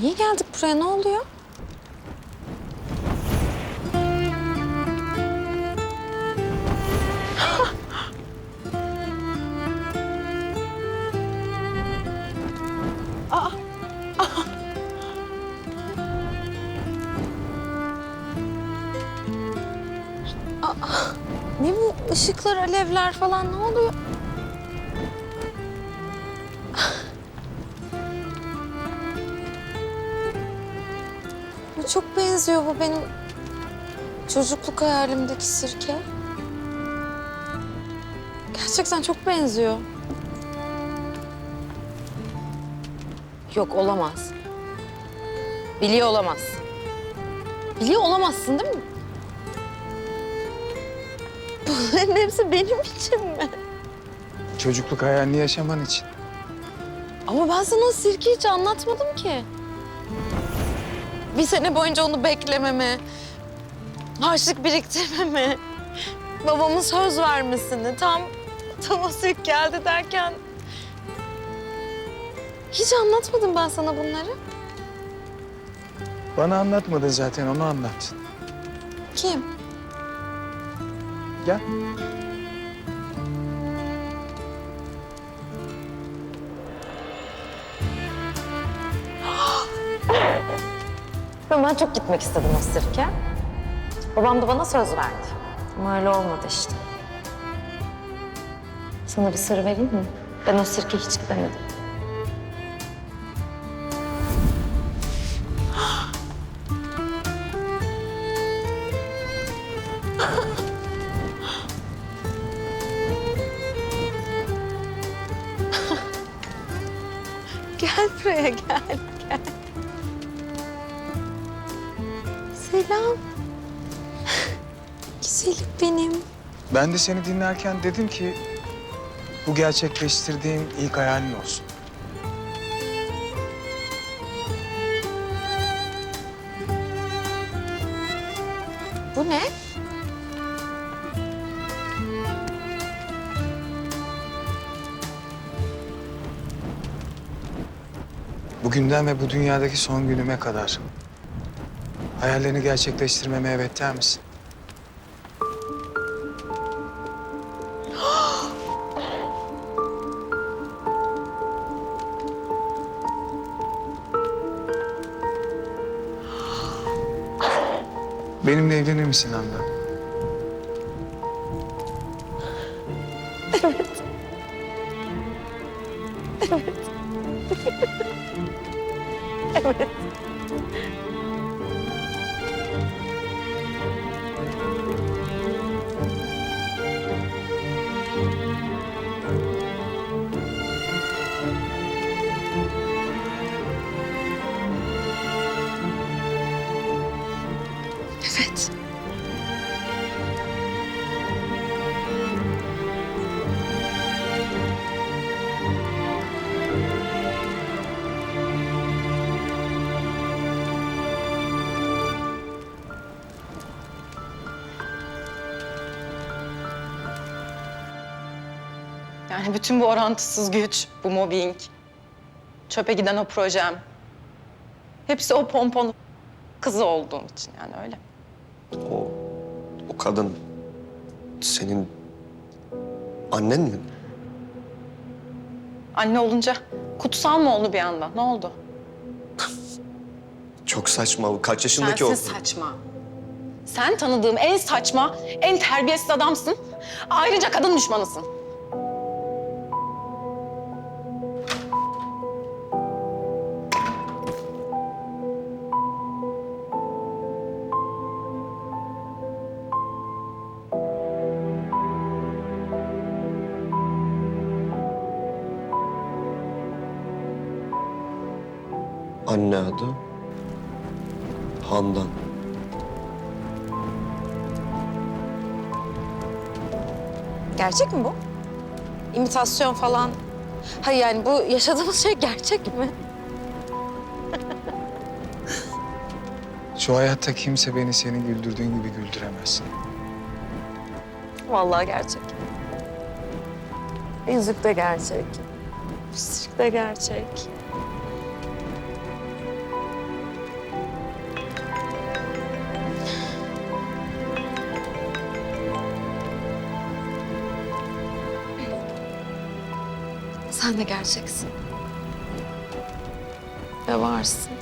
Niye geldik buraya? Ne oluyor? Ne bu ışıklar, alevler falan ne oluyor? Çok benziyor bu benim çocukluk hayalimdeki sirke. Gerçekten çok benziyor. Yok olamaz. Biliyor olamaz. Biliyor olamazsın değil mi? Bunların hepsi benim için mi? Çocukluk hayalini yaşaman için. Ama ben sana o sirke hiç anlatmadım ki. Bir sene boyunca onu beklememi, harçlık biriktirmemi, babamın söz vermesini, tam tam o sirk geldi derken... Hiç anlatmadım ben sana bunları. Bana anlatmadın zaten onu anlat. Kim? Gel. Ben çok gitmek istedim o sirke. Babam da bana söz verdi. Ama öyle olmadı işte. Sana bir sır vereyim mi? Ben o sirke hiç gidemedim. gel buraya gel, gel. Selam. Güzelim benim. Ben de seni dinlerken dedim ki bu gerçekleştirdiğin ilk hayalin olsun. Bu ne? Bugünden ve bu dünyadaki son günüme kadar hayallerini gerçekleştirmeme evet der misin? Benimle evlenir misin Handan? Evet. Yani bütün bu orantısız güç, bu mobbing, çöpe giden o projem. Hepsi o pompon kızı olduğum için yani öyle. O, o kadın senin annen mi? Anne olunca kutsal mı oldu bir anda? Ne oldu? Çok saçma. Kaç yaşındaki o? Sensin saçma. Sen tanıdığım en saçma, en terbiyesiz adamsın. Ayrıca kadın düşmanısın. Anne adı Handan. Gerçek mi bu? İmitasyon falan. Hayır yani bu yaşadığımız şey gerçek mi? Şu hayatta kimse beni senin güldürdüğün gibi güldüremez. Vallahi gerçek. Yüzük de gerçek. Sirk de gerçek. Sen de gerçeksin. Ve varsın.